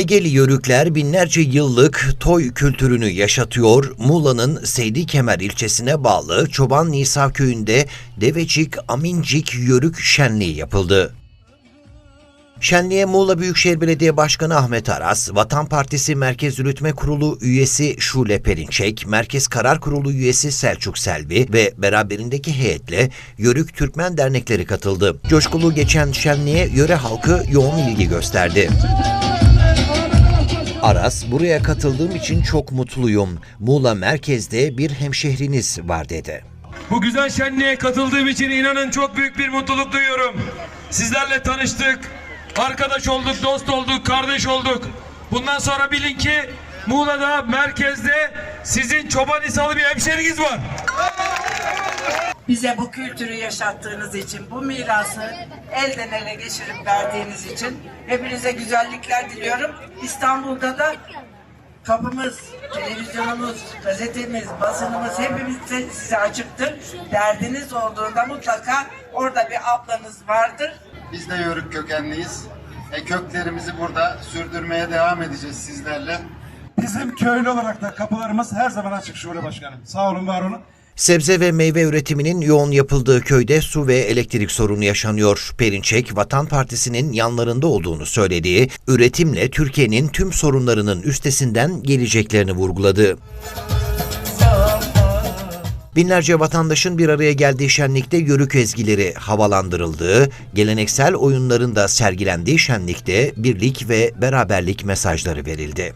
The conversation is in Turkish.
Egeli Yörükler binlerce yıllık toy kültürünü yaşatıyor. Muğla'nın Seydi Kemer ilçesine bağlı Çoban Nisa köyünde Devecik Amincik Yörük Şenliği yapıldı. Şenliğe Muğla Büyükşehir Belediye Başkanı Ahmet Aras, Vatan Partisi Merkez Yürütme Kurulu üyesi Şule Perinçek, Merkez Karar Kurulu üyesi Selçuk Selvi ve beraberindeki heyetle Yörük Türkmen dernekleri katıldı. Coşkulu geçen şenliğe yöre halkı yoğun ilgi gösterdi. Aras, buraya katıldığım için çok mutluyum. Muğla merkezde bir hemşehriniz var dedi. Bu güzel şenliğe katıldığım için inanın çok büyük bir mutluluk duyuyorum. Sizlerle tanıştık, arkadaş olduk, dost olduk, kardeş olduk. Bundan sonra bilin ki Muğla'da merkezde sizin çoban isalı bir hemşeriniz var. Bize bu kültürü yaşattığınız için, bu mirası elden ele geçirip verdiğiniz için hepinize güzellikler diliyorum. İstanbul'da da kapımız, televizyonumuz, gazetemiz, basınımız hepimiz de size açıktır. Derdiniz olduğunda mutlaka orada bir ablanız vardır. Biz de Yörük kökenliyiz. E, köklerimizi burada sürdürmeye devam edeceğiz sizlerle. Bizim köylü olarak da kapılarımız her zaman açık Şule Başkanım. Sağ olun, var olun. Sebze ve meyve üretiminin yoğun yapıldığı köyde su ve elektrik sorunu yaşanıyor. Perinçek, Vatan Partisi'nin yanlarında olduğunu söylediği, üretimle Türkiye'nin tüm sorunlarının üstesinden geleceklerini vurguladı. Binlerce vatandaşın bir araya geldiği şenlikte yörük ezgileri havalandırıldığı, geleneksel oyunların da sergilendiği şenlikte birlik ve beraberlik mesajları verildi.